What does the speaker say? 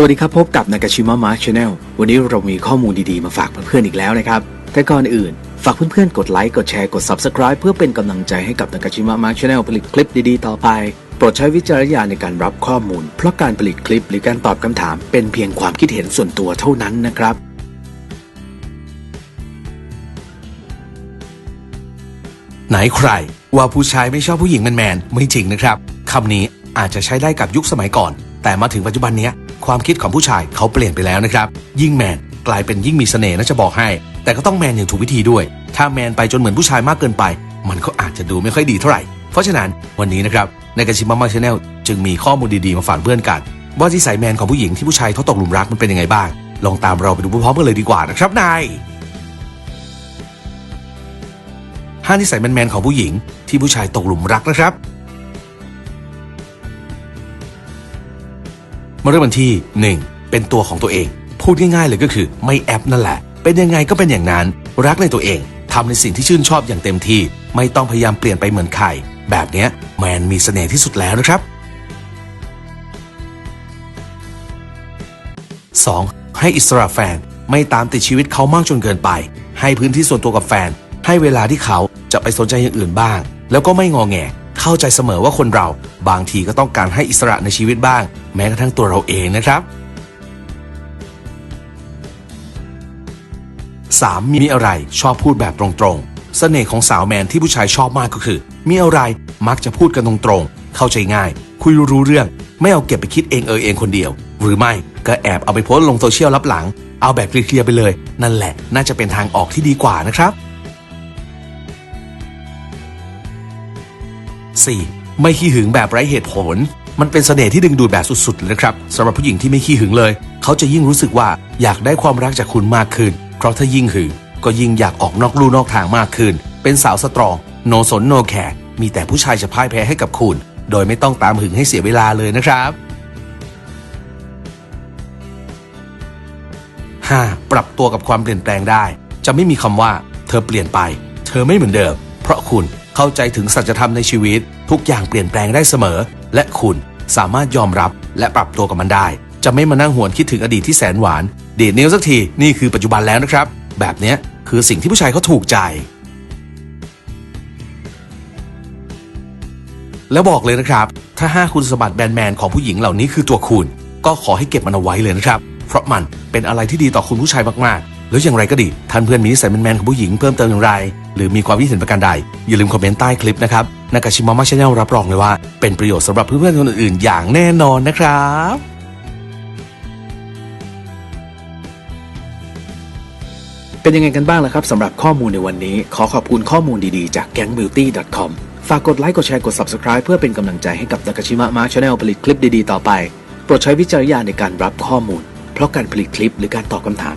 สวัสดีครับ พบกับนากาชิมะมาร์ชแนลวันนี้เรามีข้อมูลดีๆ มาฝากเพื่อนๆอีกแล้วนะครับ แต่ก่อนอื่น ฝากเพื่อนๆ กดไลค์ กดแชร์ กด Subscribe เพื่อเป็นกำลังใจให้กับนากาชิมะมาร์ชแนลผลิตคลิปดีๆ ต่อไป โปรดใช้วิจารณญาณในการรับข้อมูล เพราะการผลิตคลิปหรือการตอบคำถาม เป็นเพียงความคิดเห็นส่วนตัวเท่านั้นนะครับไหนใคร ว่าผู้ชายไม่ชอบผู้หญิงแมนๆไม่จริงนะครับคำนี้อาจจะใช้ได้กับยุคสมัยก่อน แต่มาถึงปัจจุบันเนี้ย ความคิดของผู้ชายเขาเปลี่ยนไปแล้วนะครับ ยิ่งแมนกลายเป็นยิ่งมีเสน่ห์นะจะบอกให้ แต่ก็ต้องแมนอย่างถูกวิธีด้วย ถ้าแมนไปจนเหมือนผู้ชายมากเกินไป มันก็อาจจะดูไม่ค่อยดีเท่าไหร่ เพราะฉะนั้นวันนี้นะครับในกาชิมะมาชาแนลจึงมีข้อมูลดีๆมาฝากเพื่อนกันว่าที่สายแมนของผู้หญิงที่ผู้ชายเขาตกหลุมรักมันเป็นยังไงบ้าง ลองตามเราไปดูพร้อมๆกันเลยดีกว่านะครับนายห้านิสัยแมนๆของผู้หญิงที่ผู้ชายตกหลุมรักนะครับ มาเริ่มกันที่ 1. เป็นตัวของตัวเอง พูดง่ายๆเลยก็คือไม่แอปนั่นแหละ เป็นยังไงก็เป็นอย่างนั้น รักในตัวเองทำในสิ่งที่ชื่นชอบอย่างเต็มที่ ไม่ต้องพยายามเปลี่ยนไปเหมือนใคร แบบเนี้ยแมนมีเสน่ห์ที่สุดแล้วนะครับ 2. ให้อิสระแฟน ไม่ตามติดชีวิตเขามากจนเกินไป ให้พื้นที่ส่วนตัวกับแฟน ให้เวลาที่เขาจะไปสนใจอย่างอื่นบ้าง แล้วก็ไม่งอแง เข้าใจเสมอว่าคนเราบางทีก็ต้องการให้อิสระในชีวิตบ้าง แม้กระทั่งตัวเราเองนะครับ 3. มีอะไรชอบพูดแบบตรงๆเสน่ห์ของสาวแมนที่ผู้ชายชอบมากก็คือ มีอะไรมักจะพูดกันตรงๆ เข้าใจง่าย คุยรู้เรื่อง ไม่เอาเก็บไปคิดเองเออเองคนเดียว หรือไม่ก็แอบเอาไปโพสต์ลงโซเชียลลับหลัง เอาแบบเคลียร์ไปเลย นั่นแหละ น่าจะเป็นทางออกที่ดีกว่านะครับ 4. ไม่ขี้หึงแบบไร้เหตุผล มันเป็นเสน่ห์ที่ดึงดูดแบบสุดๆเลยนะครับสำหรับผู้หญิงที่ไม่ขี้หึงเลย เขาจะยิ่งรู้สึกว่าอยากได้ความรักจากคุณมากขึ้น เพราะถ้ายิ่งหึงก็ยิ่งอยากออกนอกลู่นอกทางมากขึ้น เป็นสาวสตรอง โนสนโนแคร์มีแต่ผู้ชายจะพ่ายแพ้ให้กับคุณ โดยไม่ต้องตามหึงให้เสียเวลาเลยนะครับ 5. ปรับตัวกับความเปลี่ยนแปลงได้ จะไม่มีคำว่า เธอเปลี่ยนไป เธอไม่เหมือนเดิม เพราะคุณเข้าใจถึงสัจธรรมในชีวิต ทุกอย่างเปลี่ยนแปลงได้เสมอ และคุณสามารถยอมรับและปรับตัวกับมันได้ จะไม่มานั่งหวนคิดถึงอดีตที่แสนหวานเดทนิ้วสักทีนี่คือปัจจุบันแล้วนะครับ แบบเนี้ยคือสิ่งที่ผู้ชายเขาถูกใจ แล้วบอกเลยนะครับ ถ้า 5 คุณสมบัติแบนแมนของผู้หญิงเหล่านี้คือตัวคุณ ก็ขอให้เก็บมันเอาไว้เลยนะครับ เพราะมันเป็นอะไรที่ดีต่อคุณผู้ชายมากๆ แล้วอย่างไรก็ดี ท่านเพื่อนมีนิสัยแมนๆของผู้หญิงเพิ่มเติมอย่างไร หรือมีความคิดเห็นประการใด อย่าลืมคอมเมนต์ใต้คลิปนะครับนากาชิมะมาชแนลรับรองเลยว่า เป็นประโยชน์สำหรับเพื่อนๆคนอื่นๆอย่างแน่นอนนะครับเป็นยังไงกันบ้างล่ะครับสำหรับข้อมูลในวันนี้ ขอขอบคุณข้อมูลดีๆ จาก gangbeauty.com ฝากกดไลค์กดแชร์กด Subscribe เพื่อเป็นกำลังใจให้กับนากาชิมะมาชแนลผลิตคลิปดีๆ ต่อไป โปรดใช้วิจารณญาณในการรับข้อมูล เพราะการผลิตคลิปหรือการตอบคำถาม